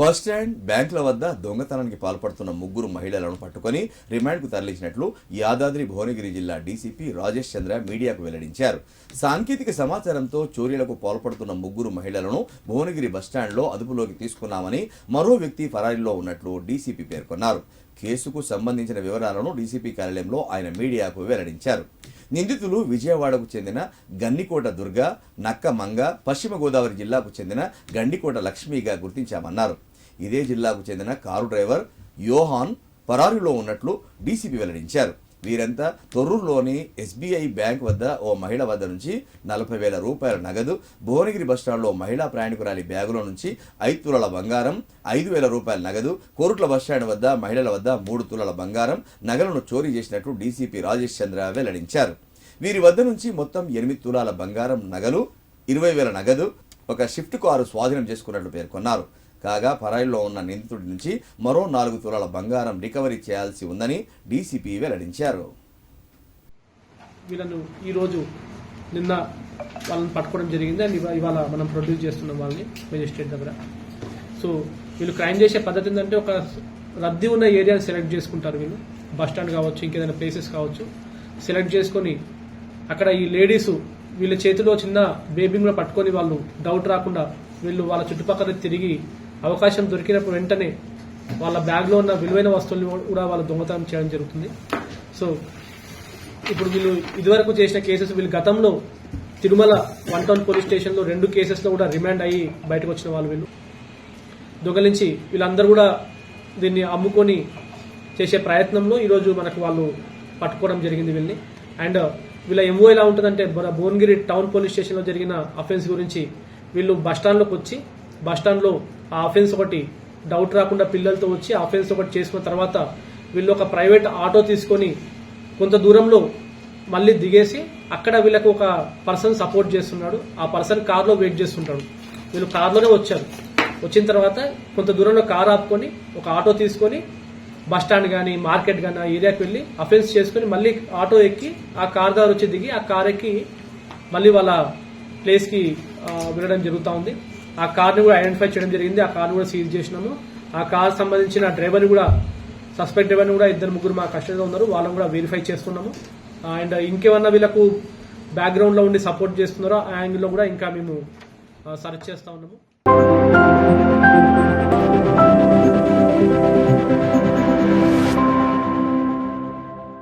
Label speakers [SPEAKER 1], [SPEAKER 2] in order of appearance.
[SPEAKER 1] Bus stand బ్యాంకుల వద్ద దొంగతనానికి పాల్పడుతున్న ముగ్గురు మహిళలను పట్టుకొని రిమాండ్కు తరలించినట్లు యాదాద్రి భువనగిరి జిల్లా డీసీపీ రాజేష్ చంద్ర మీడియాకు వెల్లడించారు. సాంకేతిక సమాచారంతో చోరీలకు పాల్పడుతున్న ముగ్గురు మహిళలను భువనగిరి బస్టాండ్లో అదుపులోకి తీసుకున్నామని మరో వ్యక్తి ఫరారీలో ఉన్నట్లు డీసీపీ పేర్కొన్నారు. కేసుకు సంబంధించిన వివరాలను డీసీపీ కార్యాలయంలో ఆయన మీడియాకు వెల్లడించారు. నిందితులు విజయవాడకు చెందిన గన్నికోట దుర్గ నక్క మంగ పశ్చిమ గోదావరి జిల్లాకు చెందిన గండికోట లక్ష్మిగా గుర్తించామన్నారు. ఇదే జిల్లాకు చెందిన కారు డ్రైవర్ యోహాన్ పరారీలో ఉన్నట్లు డీసీపీ వెల్లడించారు. వీరంతా తొర్రూరులోని ఎస్బీఐ బ్యాంక్ వద్ద ఓ మహిళ వద్ద నుంచి నలభై వేల రూపాయల నగదు భువనగిరి బస్టాండ్లో మహిళా ప్రయాణికురాలి బ్యాగులో నుంచి ఐదు తులాల బంగారం ఐదు వేల రూపాయల నగదు కోరుట్ల బస్టాండ్ వద్ద మహిళల వద్ద మూడు తులాల బంగారం నగలను చోరీ చేసినట్లు డీసీపీ రాజేష్ చంద్ర వెల్లడించారు. వీరి వద్ద నుంచి మొత్తం ఎనిమిది తులాల బంగారం నగలు ఇరవై వేల నగదు ఒక షిఫ్ట్ కారు స్వాధీనం చేసుకున్నట్లు పేర్కొన్నారు. కాగా పరాయిలో ఉన్న నిందితుడి నుంచి మరో నాలుగు తులాల బంగారం రికవరీ చేయాల్సి ఉందని డీసీపీ వెల్లడించారు.
[SPEAKER 2] వీళ్ళను ఈరోజు నిన్న వాళ్ళని పట్టుకోవడం జరిగింది. అండ్ ఇవాళ మనం ప్రొడ్యూస్ చేస్తున్నాం వాళ్ళని మెజిస్ట్రేట్ దగ్గర. సో వీళ్ళు క్రైమ్ చేసే పద్ధతి ఏంటంటే ఒక రద్దీ ఉన్న ఏరియాని సెలెక్ట్ చేసుకుంటారు వీళ్ళు. బస్ స్టాండ్ కావచ్చు ఇంకేదైనా ప్లేసెస్ కావచ్చు. సెలెక్ట్ చేసుకొని అక్కడ ఈ లేడీస్ వీళ్ళ చేతిలో చిన్న బేబీని కూడా పట్టుకొని వాళ్ళు డౌట్ రాకుండా వీళ్ళు వాళ్ళ చుట్టుపక్కల తిరిగి అవకాశం దొరికినప్పుడు వెంటనే వాళ్ళ బ్యాగ్లో ఉన్న విలువైన వస్తువులను కూడా వాళ్ళు దొంగతనం చేయడం జరుగుతుంది. సో ఇప్పుడు వీళ్ళు ఇదివరకు చేసిన కేసెస్ వీళ్ళు గతంలో తిరుమల వన్ టౌన్ పోలీస్ స్టేషన్లో రెండు కేసెస్లో కూడా రిమాండ్ అయ్యి బయటకు వచ్చిన వాళ్ళు వీళ్ళు. దొంగలించి వీళ్ళందరూ కూడా దీన్ని అమ్ముకొని చేసే ప్రయత్నంలో ఈరోజు మనకు వాళ్ళు పట్టుకోవడం జరిగింది వీళ్ళని. అండ్ వీళ్ళ ఎంఓ ఎలా ఉంటుందంటే మన భువనగిరి టౌన్ పోలీస్ స్టేషన్లో జరిగిన అఫెన్స్ గురించి వీళ్ళు బస్ స్టాండ్లోకి వచ్చి బస్ స్టాండ్లో ఆ అఫెన్స్ ఒకటి డౌట్ రాకుండా పిల్లలతో వచ్చి అఫెన్స్ ఒకటి చేసుకున్న తర్వాత వీళ్ళు ఒక ప్రైవేట్ ఆటో తీసుకొని కొంత దూరంలో మళ్ళీ దిగేసి అక్కడ వీళ్ళకు ఒక పర్సన్ సపోర్ట్ చేస్తున్నాడు. ఆ పర్సన్ కార్లో వెయిట్ చేస్తుంటాడు. వీళ్ళు కార్లోనే వచ్చారు. వచ్చిన తర్వాత కొంత దూరంలో కార్ ఆపుకొని ఒక ఆటో తీసుకొని బస్ స్టాండ్ కానీ మార్కెట్ కానీ ఆ ఏరియాకి వెళ్ళి అఫెన్స్ చేసుకొని మళ్ళీ ఆటో ఎక్కి ఆ కార్ దగ్గర వచ్చి దిగి ఆ కార్ ఎక్కి మళ్ళీ వాళ్ళ ప్లేస్కి వెళ్ళడం జరుగుతూ ఉంది. ఆ కార్ని కూడా ఐడెంటిఫై చేయడం జరిగింది. ఆ కార్ని కూడా సీజ్ చేసినాము. ఆ కార్ సంబంధించిన డ్రైవర్ని కూడా సస్పెక్ట్ డ్రైవర్ని కూడా ఇద్దరు ముగ్గురు మా కస్టడీలో ఉన్నారు. వాళ్ళని కూడా వెరిఫై చేస్తున్నాము అండ్ ఇంకేమన్నా వీళ్ళకు బ్యాక్గ్రౌండ్లో ఉండి సపోర్ట్ చేస్తున్నారో? ఆ యాంగిల్లో కూడా ఇంకా మేము సర్చ్ చేస్తా ఉన్నాము.